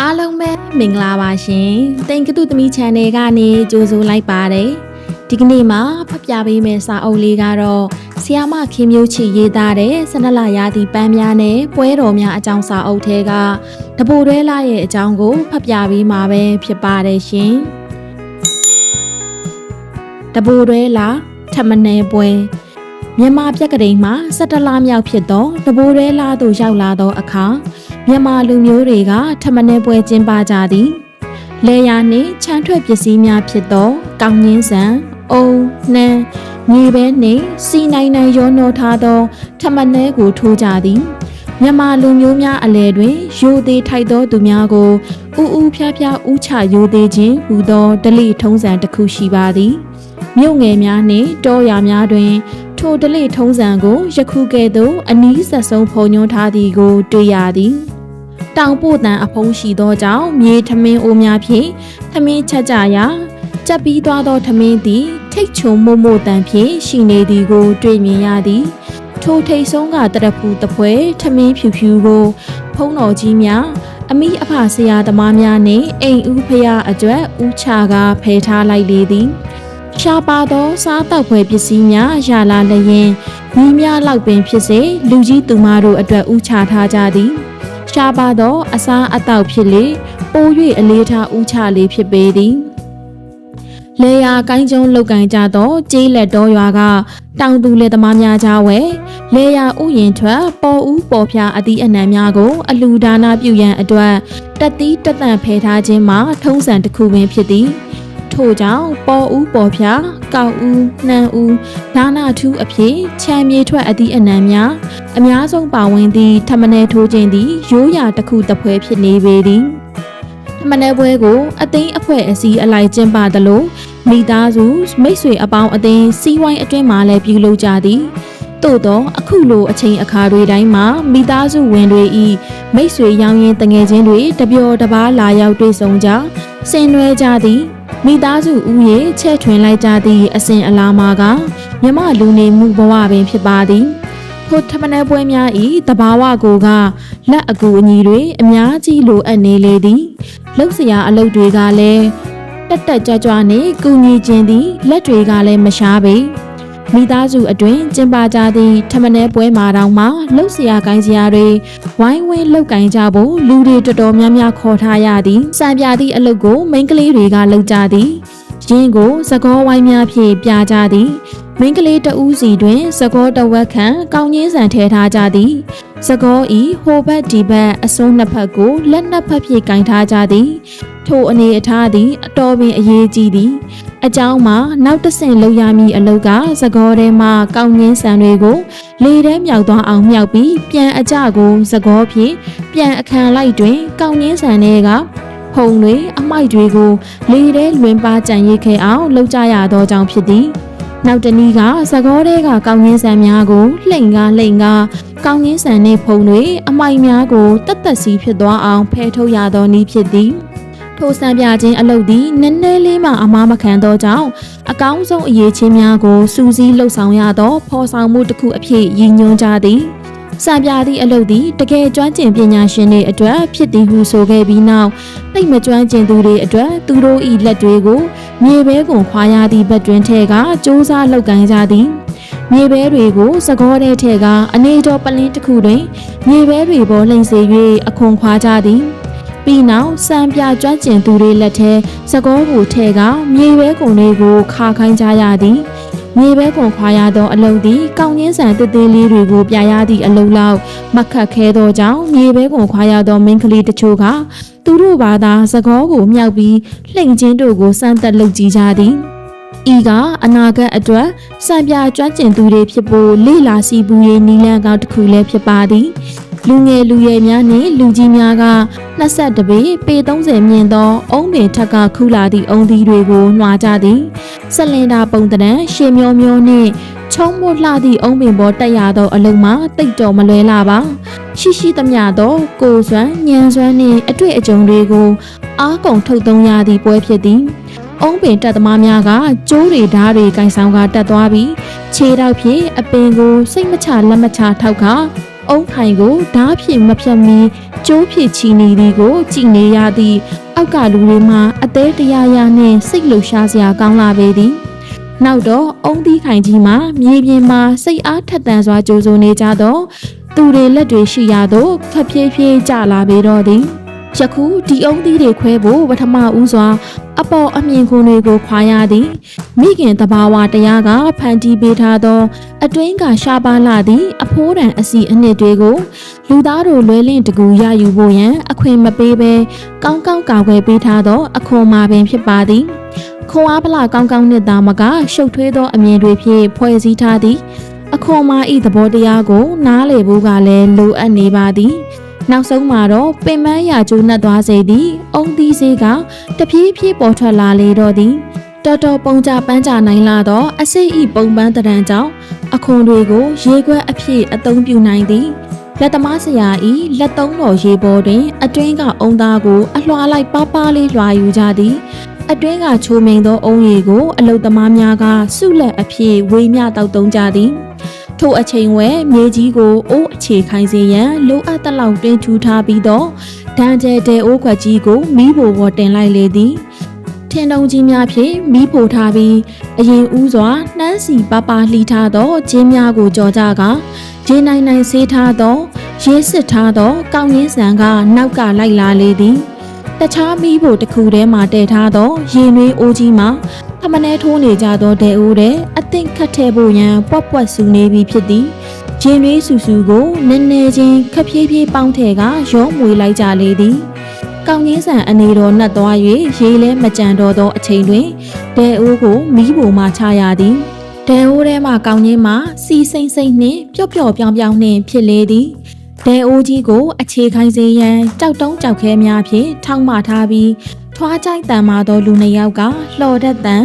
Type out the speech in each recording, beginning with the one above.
အားလုံးပဲမင်္ဂလာပါရှင်။တင်ကတုသမီ channel ကနေကြိုဆိုလိုက်ပါတယ်။ဒီကနေ့မှာဖတ်ပြပေးမယ့်စာအုပ်လေးကတော့ဆီယာမခင်မျိုးချီရေးသားတဲ့ဆနလရာသီပန်းများနဲ့ပွဲတော်များအကြောင်းစာအုပ်ထဲကတပိုတွဲလာရဲ့အကြောင်းကိုဖတ်ပြပေးမှာပဲဖြစ်ပါတယ်ရှင်။တပိုတွဲလာထမနယ်ပွဲမြန်မာပြက်ကလေးမှာ17လမြောက်ဖြစ်သောတပိုးရဲလာသို့ရောက်လာသောအခါ မြန်မာလူမျိုးတွေကထမနယ်ပွဲကျင်းပကြသည်လေယာနှင့်ချမ်းထွက်ပစ္စည်းများဖြစ်သောကောင်းငင်းဆန်အုံနှမ်းမြေပဲနှင့်စီနိုင်နိုင်ရောနှောထားသောထမနယ်ကိုထိုးကြသည်မြန်မာလူမျိုးများအလဲတွင်ရိုသေးထိုက်သောသူများကိုဥဥဖျားဖျားဥချရိုသေးခြင်းဟူသောဒလိထုံးစံတစ်ခုရှိပါသည်မြို့ငယ်များနှင့်တောရွာများတွင် ထိုဒလိထုံးစံကိုယခုကဲ့သို့အနီးဆက်ဆုံးဖုံညွှန်းထားသည်ကိုတွေ့ရသည် တောင်ပို့တန်အဖုံးရှိသောကြောင့်မြေထမင်းအိုးများဖြင့်ထမင်းချက်ကြရာကြက်ပြီးသွားသောထမင်းသည် ထိတ်ချုံမို့မို့တန်ဖြင့်ရှိနေသည်ကို တွေ့မြင်ရသည်ထိုထိတ်ဆုံးကတရဖူတပွဲထမင်းဖြူဖြူကို ဖုံးတော်ကြီးများအမိအဖဆရာသမားများနှင့်အိမ်ဦးဖရာအကျွတ်ဦးချကဖယ်ထားလိုက်လေသည်ရှားပါသောစားတောက်ဖွယ်ပစ္စည်းများရလာလျင်မိများလောက်ပင်ဖြစ်စေလူကြီးသူမတို့အတွက်ဥချထားကြသည် ရှားပါသော အစားအသောက်ဖြစ်လေပို၍အလေးထားဥချလေးဖြစ်ပေသည်လေယာကိုင်းကျုံလောက်ကန်ကြသောကျေးလက်တော်ရွာကတောင်သူလက်သမားများကြားဝဲလေယာဥယင်ထွက်ပေါ်ဦးပေါ်ဖြာအသီးအနှံများကို အလူဒါနာပြုရန်အတွက်တက်သီးတက်တန့်ဖယ်ထားခြင်းမှာထုံးစံတစ်ခုပင်ဖြစ်သည်ထို့ကြောင့်ပေါ်ဦးပေါ်ဖြာကောက်ဦးနှံဦးဒါနာထူးအဖြစ်ချမ်းမြေထွက်အသီးအနှံများ အများဆုံးပါဝင်သည့်ထမနယ်ထိုးခြင်းသည်ရိုးရာတစ်ခုတစ်ပွဲဖြစ်နေပေသည်ထမနယ်ပွဲကို အသိန်းအဖွဲ့အစည်းအလိုက်ကျင်းပသလိုမိသားစုမိတ်ဆွေအပေါင်းအသင်းစီးဝိုင်းအတွင်းမှလည်းပြုလုပ်ကြသည်သို့သောအခုလိုအချိန်အခါတွေတိုင်းမှာမိသားစုဝင်တွေဤမိတ်ဆွေရောင်းရင်တငယ်ချင်းတွေတပျော်တပားလာရောက်တွေ့ဆုံကြဆင်နွှဲကြသည်မိသားစုဦးရေချဲ့ထွင်လိုက်ကြသည့်အစဉ်အလာမှာကမြမလူနေမှုဘဝပင်ဖြစ်ပါသည် ထိုထမနယ်ပွဲများဤတဘာဝကိုကလက်အကူအညီတွေအများကြီးလိုအပ်နေလေသည်လှုပ်ရှားအလုပ်တွေကလည်းတက်တက်ကြွကြွနဲ့ကုညီခြင်းသည်လက်တွေကလည်းမရှားပေမိသားစုအတွင်းကျင်းပကြသည့်ထမနယ်ပွဲမှာတောင်မှလှုပ်ရှားကိုင်းစရာတွေဝိုင်းဝန်းလှုပ်ကိုင်းကြဖို့လူတွေတော်တော်များများခေါ်ထားရသည်စံပြသည့်အလုပ်ကိုမိန်းကလေးတွေကလုပ်ကြသည်ရင်းကိုသကောဝိုင်းများဖြင့်ပြကြသည် မိန်းကလေးတဦးစီတွင်သကောတဝက်ခန့်ကောင်းကြီးဆန်ထဲထားကြသည်သကောဤဟိုဘက်ဒီဘက်အစုံနှစ်ဖက်ကိုလက်နှစ်ဖက်ဖြင့်ကင်ထားကြသည် ထိုအနေအထားသည်အတော်ပင်အရေးကြီးသည်အကြောင်းမှာနောက်တဆင့်လောက်ရမည်အလုတ်ကသကောထဲမှကောင်းငင်းဆန်တွေကိုလေထဲမြောက်သွားအောင်မြောက်ပြီးပြန်အကြကိုသကောဖြင့်ပြန်အခန့်လိုက်တွင် ကောင်းငင်းဆန်တွေကဖုံတွေအမိုက်တွေကိုလေထဲလွင်ပါကြံရိတ်ခဲ့အောင်လှုပ်ကြရသောကြောင့်ဖြစ်သည် နောက်တနည်းကသကောတဲကကောင်းငင်းဆန်များကိုလှိမ်ကားလှိမ်ကားကောင်းငင်းဆန်နှင့်ဖုံတွေအမိုက်များကိုတက်တက်စီဖြစ်သွားအောင်ဖယ်ထုတ်ရသောနည်းဖြစ်သည်ထိုစံပြခြင်းအလုပ်သည်နည်းနည်းလေးမှအမားမခံသောကြောင့်အကောင်းဆုံးအရေးချင်းများကိုစူးစီးလှုပ်ဆောင်ရသောဖော်ဆောင်မှုတစ်ခုအဖြစ်ရည်ညွှန်းကြသည် စံပြသည့်အလုပ်သည်တကယ်ကျွမ်းကျင်ပညာရှင်တွေအတွက်ဖြစ်သည်ဟုဆိုခဲ့ပြီးနောက်သိမကျွမ်းကျင်သူတွေအတွက်သူတို့၏လက်တွေကိုမြေဘဲကုန်ခွာရသည့်ဘက်တွင်ထဲကစ조사လှုပ်ကိုင်းကြသည်မြေဘဲတွေကိုစကောတဲ့ထဲကအနေတော်ပလင်းတစ်ခုတွင်မြေဘဲတွေပေါ်လှိမ့်စေ၍အခွန်ခွာကြသည်ပြီးနောက်စံပြကျွမ်းကျင်သူတွေလက်ထဲစကောကိုထဲကမြေဘဲကုန်တွေကိုခါခိုင်းကြရသည် မြေဘဲကွန်ခွာရသောအလုံးသည်ကောင်းကျင်းဆန်တသေးလေးတွေကိုပြရသည့်အလုံးလောက်မခတ်ခဲသောကြောင့်မြေဘဲကွန်ခွာရသောမိန်းကလေးတချို့ကသူတို့ဘာသာသကောကိုမြောက်ပြီးလှိမ့်ချင်းတို့ကိုစမ်းသက်လုပ်ကြည့်ကြသည်ဤကအနာဂတ်အတွက်စံပြကျွမ်းကျင်သူတွေဖြစ်ဖို့လေ့လာစီပူရေးနီလန်းကောင်းတစ်ခုလည်းဖြစ်ပါသည် လူငယ်လူရွယ်များနှင့်လူကြီးများက22ပေပေ30မြင့်သော အုံးပင်ထက်ကခူလာသည့်အုံသီးတွေကိုနှွာကြသည်ဆလင်ဒါပုံတံရှေမျောမျောနှင့်ချုံမို့လှသည့်အုံးပင်ပေါ်တက်ရသောအလုံးမှာတိတ်တော်မလွဲလာပါရှိရှိသမျှသောကိုစွမ်းညံစွမ်းနှင့်အတွေ့အကြုံတွေကိုအားကုန်ထုတ်သုံးရသည့်ပွဲဖြစ်သည်အုံးပင်တက်သမားများကကျိုးတွေဓားတွေကင်ဆောင်ကတက်သွားပြီးခြေထောက်ဖြင့်အပင်ကိုစိတ်မချလက်မချထောက်က အုံခိုင်ကိုဓားဖြင့်မဖြတ်မီကျိုးဖြင့်ချီနေသည်ကိုကြည်နေရသည့်အောက်ကလူတွေမှာအသေးတရားရနှင့်စိတ်လှုပ်ရှားစရာကောင်းလာပေသည်နောက်တော့အုံသီးခိုင်ကြီးမှာမြေပြင်မှာစိတ်အားထက်သန်စွာကြိုးစိုးနေကြသောသူတွေလက်တွေရှိရသောခပ်ဖြည်းဖြည်းကျလာပေတော့သည်ယခုဒီအုံသီးတွေခွဲဖို့ပထမဦးစွာ အပေါ်အမြင်ခွန်တွေကိုခွာရသည်မိခင်တဘာဝတရားကဖန်တီးပေးထားသော အတွင်းကရှားပါလာသည့်အဖိုးတန်အစီအနှစ်တွေကိုလူသားတို့လွဲလင့်တကူရယူဖို့ရန်အခွင့်မပေးဘဲကောင်းကောင်းကာကွယ်ပေးထားသော အခွန်မှာပင်ဖြစ်ပါသည်ခွန်အားဗလာကောင်းကောင်းနှစ်သားမကရှုပ်ထွေးသောအမြင်တွေဖြင့်ဖွဲ့စည်းထားသည်အခွန်မာဤသဘောတရားကို နားလည်ဖို့ကလည်းလိုအပ်နေပါသည် နောက်ဆုံးမှာတော့ပင်မရာကျိုးနှက်သွားစေသည့်အုံသီးစေးကတပြေးပြေးပေါ်ထွက်လာလေတော့သည်တော်တော်ပုံကြပန်းကြနိုင်လာသောအစိတ်ဤပုံပန်းတရံကြောင့်အခွန်တွေကိုရေခွက်အဖြစ်အသုံးပြုနိုင်သည်လက်သမားဆရာဤလက်သုံးတော်ရေပေါ်တွင် အတွင်းကအုံသားကိုအလွှာလိုက်ပါးပါးလေးလွှာယူကြသည်အတွင်းကချိုးမိန်သောအုံရည်ကိုအလုသမားများကစုလက်အဖြစ်ဝေမျှတောက်သုံးကြသည် ထို့အချိန်ဝဲမြေကြီးကိုအိုးအခြေခိုင်းစေရန်လိုအပ်သလောက်တွင်ထူထားပြီးတော့ဒန်ကျဲတဲအိုးခွက်ကြီးကိုမီးဖိုပေါ်တင်လိုက်လေသည်ထင်းတုံကြီးများဖြင့်မီးဖိုထားပြီးအရင်ဦးစွာနှမ်းစီပပလှီထားသောကျင်းများကိုကြော်ကြကဂျင်းနိုင်နိုင်ဆေးထားသောရေးစစ်ထားသောကောင်းရင်းဆန်ကနောက်ကလိုက်လာလေသည်တခြားမီးဖိုတစ်ခုထဲမှတည်ထားသောရေနွေးအိုးကြီးမှာ ထမနဲထိုးနေကြသောတဲအိုးတဲ့အသင့်ခတ်ထဲဖို့ရန်ပွက်ပွက်ဆူနေပြီဖြစ်သည်ဂျင်းလေးဆူဆူကိုနည်းနည်းချင်းခပ်ဖြည်းဖြည်းပေါင်းထဲကရောမွေလိုက်ကြလေသည်ကောင်းကြီးဆန်အနေတော်နှက်သွား၍ရေလဲမကြံတော့သောအချိန်တွင်ဒဲအိုးကိုမီးပုံမှချရသည်ဒဲအိုးထဲမှကောင်းကြီးမှစီစိမ့်စိမ့်နှင့်ပျော့ပျော့ပြောင်းပြောင်းနှင့်ဖြစ်လေသည်ဒဲအိုးကြီးကို အခြေခိုင်းစေရန်ကြောက်တုံးကြောက်ခဲများဖြင့်ထောက်မှထားပြီး ထွားကြိုက်တန်မာသောလူနှစ်ယောက်ကလှော်တဲ့တန်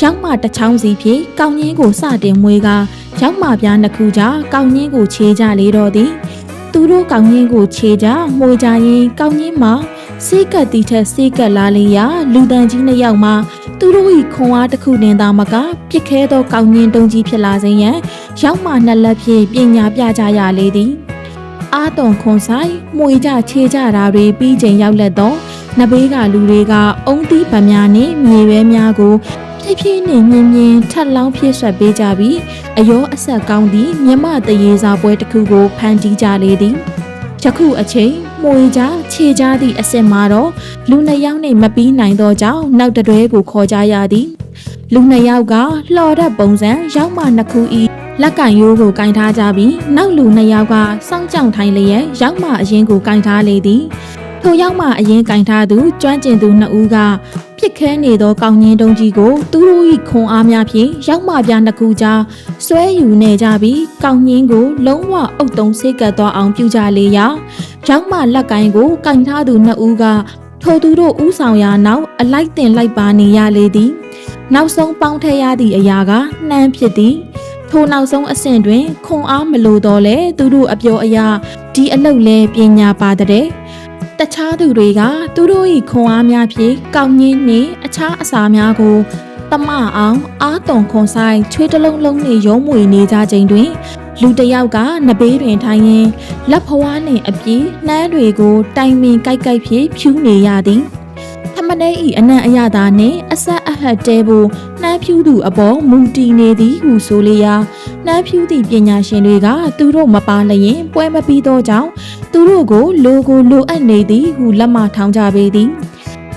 ရောက်မှတစ်ချောင်းစီဖြင့်ကောင်းကြီးကိုစတင်မွေးကရောက်မှပြားနှစ်ခုကြားကောင်းကြီးကိုခြေကြလေတော့သည်သူတို့ကောင်းကြီးကိုခြေကြမှွေကြရင်ကောင်းကြီးမှာစိတ်ကပ်တီထက်စိတ်ကပ်လာလေရာလူတန်ကြီးနှစ်ယောက်မှသူတို့၏ခွန်အားတစ်ခုနှင်သာမကပြစ်ခဲသောကောင်းကြီးတုံးကြီးဖြစ်လာစေရန်ရောက်မှနှစ်လက်ဖြင့်ပညာပြကြရလေသည်အာတုံခွန်ဆိုင်မှွေကြခြေကြတာတွေပြီးချိန်ရောက်လက်တော့ နဘေးကလူတွေကအုံးသီးဗများနဲ့မြေပဲများကိုဖြည်းဖြည်းနဲ့မြင်းမြင်းထက်လောင်းဖြစ်ဆွက်ပေးကြပြီးအယောအဆက်ကောင်းသည့်မြမတရေစာပွဲတစ်ခုကိုဖန်တီးကြလေသည်ယခုအချိန်မှွေကြခြေကြသည့်အစ်စ်မှာတော့လူနှစ်ယောက်နဲ့မပြီးနိုင်သောကြောင့်နောက်တတွဲကိုခေါ်ကြရသည်လူနှစ်ယောက်ကလှော်တဲ့ပုံစံရောက်မှနှစ်ခုဤလက်ကင်ရိုးကိုကင်ထားကြပြီးနောက်လူနှစ်ယောက်ကစောင့်ကြောင်ထိုင်လျက်ရောက်မှအရင်ကိုကင်ထားလေသည် ထိုရောက်မှအရင်ကင်ထားသူကျွမ်းကျင်သူနှစ်ဦးကပြစ်ခဲနေသောကောင်းငင်းတုံးကြီးကိုသူတို့၏ခွန်အားများဖြင့်ရောက်မှပြနှစ်ခုကြားဆွဲယူနေကြပြီးကောင်းငင်းကိုလုံးဝအုပ်တုံစိတ်ကပ်သွားအောင်ပြုကြလေရာရောက်မှလက်ကိုင်းကိုကင်ထားသူနှစ်ဦးကထိုသူတို့ဥဆောင်ရာနောက်အလိုက်တင်လိုက်ပါနေရလေသည်နောက်ဆုံးပေါင်းထည့်ရသည့်အရာကနှမ်းဖြစ်သည်ထိုနောက်ဆုံးအဆင့်တွင်ခွန်အားမလိုတော့လဲသူတို့အပြောအရာဒီအလုပ်လဲပညာပါတဲ့ တခြားသူတွေကသူတို့၏ခွန်အားများဖြင့်ကောင်းငင်းနှင့်အခြားအစာများကိုတမအောင်အားတုံခွန်ဆိုင်ချွေးတလုံးလုံးနှင့်ရုံးမွေနေကြချိန်တွင်လူတစ်ယောက်ကနဘေးတွင်ထိုင်ရင်းလက်ဖွားနှင့်အပြေးနှမ်းတွေကို တိုင်ပင်ကြိုက်ကြိုက်ဖြင့်ဖြူးနေရသည်ထမနေဤအနံ့အရသာနှင့်အဆက်အဟတ်တဲဖို့နှမ်းဖြူးသူအပေါ်မူတည်နေသည်ဟုဆိုလျာနှမ်းဖြူးသည့်ပညာရှင်တွေက သူတို့မပါလျင်ပွဲမပြီးသောကြောင့် သူတို့ကိုလိုကိုလိုအပ်နေသည်ဟုလက်မထောင်ကြပေသည်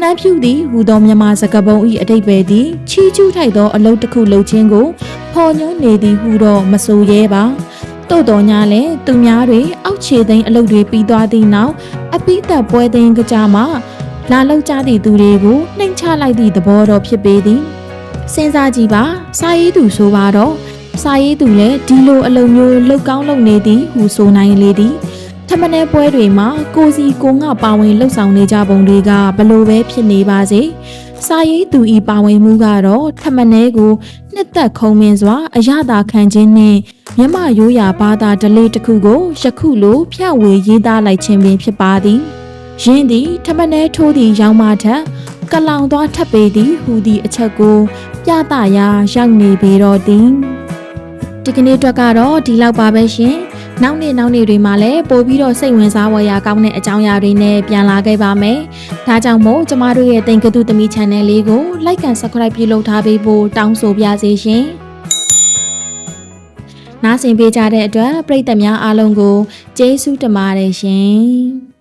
နှမ်းဖြူသည်ဟူသောမြန်မာစကားပုံ၏အတိတ်ပဲသည်ချီးကျူးထိုက်သောအလုပ်တစ်ခုလုပ်ခြင်းကိုဖော်ညွှန်းနေသည်ဟုတော့မဆိုရဲပါတို့တော်ညာလဲသူများတွေအောက်ခြေသိမ်းအလုပ်တွေပြီးသွားသည့်နောက်အပိသက်ပွဲသိမ်းကြမှာလာလောက်ကြသည့်သူတွေကိုနှိမ်ချလိုက်သည့်သဘောတော်ဖြစ်ပေသည်စဉ်းစားကြည့်ပါစာရေးသူဆိုပါတော့စာရေးသူလည်းဒီလိုအလုပ်မျိုးလောက်ကောင်းလုပ်နေသည်ဟုဆိုနိုင်လေသည် ထမနယ်ပွဲတွေမှာကိုစီကိုငါပါဝင်လှုပ်ဆောင်နေကြပုံတွေကဘလို့ပဲဖြစ်နေပါစေစာရေးသူဤပါဝင်မှုကတော့ထမနယ်ကိုနှစ်သက်ခုံမင်းစွာအရသာခံခြင်းနှင့်မြမရိုးရာဘာသာဓလေ့တစ်ခုကိုယခုလိုဖြန့်ဝေရေးသားလိုက်ခြင်းပင်ဖြစ်ပါသည်ယင်းသည်ထမနယ်ထိုးသည့်ရောင်မထက်ကလောင်သွားထပ်ပေသည်ဟူသည့်အချက်ကိုပြသရာရောက်နေပေတော့သည်ဒီကနေ့အတွက်ကတော့ဒီလောက်ပါပဲရှင် နောက်နေ့နောက်နေ့တွေမှာလည်းပို့ပြီးတော့စိတ်ဝင်စားဖွယ်ရာကောင်းတဲ့အကြောင်းအရာတွေနဲ့ပြန်လာခဲ့ပါမယ်။ဒါကြောင့်မို့ကျမတို့ရဲ့တင်ကတူသမီ channel လေးကို like and subscribe ပြုလုပ်ထားပေးဖို့တောင်းဆိုပါရစေရှင်။နားဆင်ပေးကြတဲ့အတွက်ပရိသတ်များအားလုံးကိုကျေးဇူးတင်ပါတယ်ရှင်။